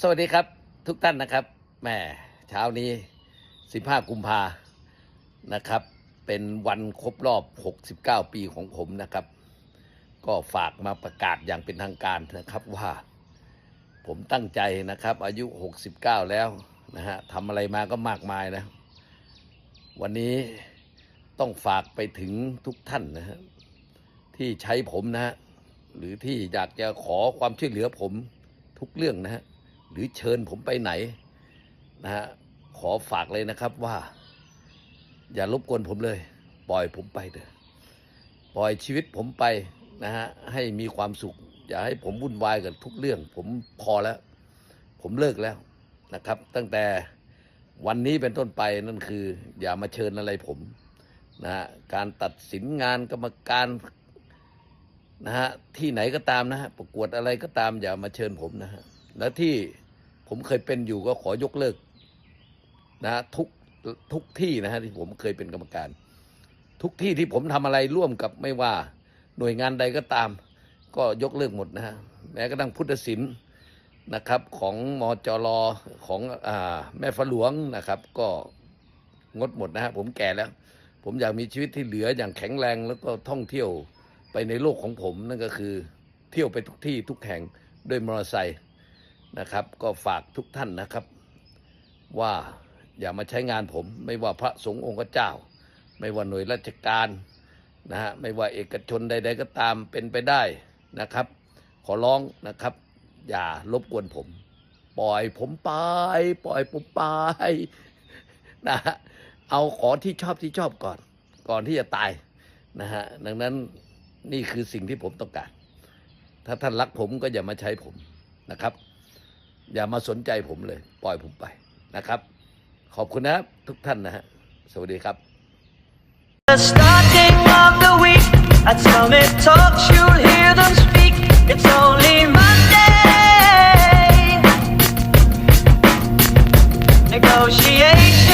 สวัสดีครับทุกท่านนะครับแหม่เช้านี้ 15 กุมภานะครับ เป็นวันครบรอบ 69 ปีของผมนะครับ ก็ฝากมาประกาศอย่างเป็นทางการนะครับว่า ผมตั้งใจนะครับ อายุ 69 แล้วนะฮะทำอะไรมาก็มากมายนะ วันนี้ต้องฝากไปถึงทุกท่านนะฮะที่ใช้ผมนะฮะหรือที่อยากจะขอความช่วยเหลือผมทุกเรื่องนะฮะ หรือเชิญผมไปไหนนะฮะขอฝากเลยนะครับว่า อย่ารบกวนผมเลย ปล่อยผมไปเถอะปล่อยชีวิตผมไปนะฮะให้มีความสุข อย่าให้ผมวุ่นวายกับทุกเรื่อง ผมพอแล้ว ผมเลิกแล้วนะครับ ตั้งแต่วันนี้เป็นต้นไปนั่นคือ อย่ามาเชิญอะไรผมนะฮะการตัดสินงานกรรมการนะฮะที่ไหนก็ตามนะฮะประกวดอะไรก็ตามอย่ามาเชิญผมนะฮะ และที่ผมเคยเป็นอยู่ก็ขอยกเลิกนะฮะทุกทุกที่นะฮะที่ผมเคยเป็นกรรมการ ทุกที่ที่ผมทำอะไรร่วมกับไม่ว่าหน่วยงานใดก็ตาม ก็ยกเลิกหมดนะฮะแม้กระทั่งพุทธศิลป์นะครับของมจรของอแม่ฟ้าหลวงนะครับ ก็งดหมดนะฮะผมแก่แล้ว ผมอยากมีชีวิตที่เหลืออย่างแข็งแรงแล้วก็ท่องเที่ยวไปในโลกของผมนั่นก็คือ เที่ยวไปทุกที่ทุกแห่งด้วยมอเตอร์ไซค์ นะครับ ก็ฝากทุกท่านนะครับ ว่าอย่ามาใช้งานผม ไม่ว่าพระสงฆ์องค์เจ้า ไม่ว่าหน่วยราชการนะฮะไม่ว่าเอกชนใด ๆ ก็ตามเป็นไปได้นะครับ ขอร้องนะครับ อย่ารบกวนผม ปล่อยผมไป ปล่อยผมไปนะฮะเอาขอที่ชอบที่ชอบก่อน ก่อนที่จะตายนะฮะดังนั้นนี่คือสิ่งที่ผมต้องการ ถ้าท่านรักผมก็อย่ามาใช้ผมนะครับ อย่ามาสนใจผมเลย ปล่อยผมไปนะครับ ขอบคุณนะครับทุกท่านนะฮะ สวัสดีครับ The starting of the week, at Summit Talks, you'll hear them speak. It's only Monday. Negotiations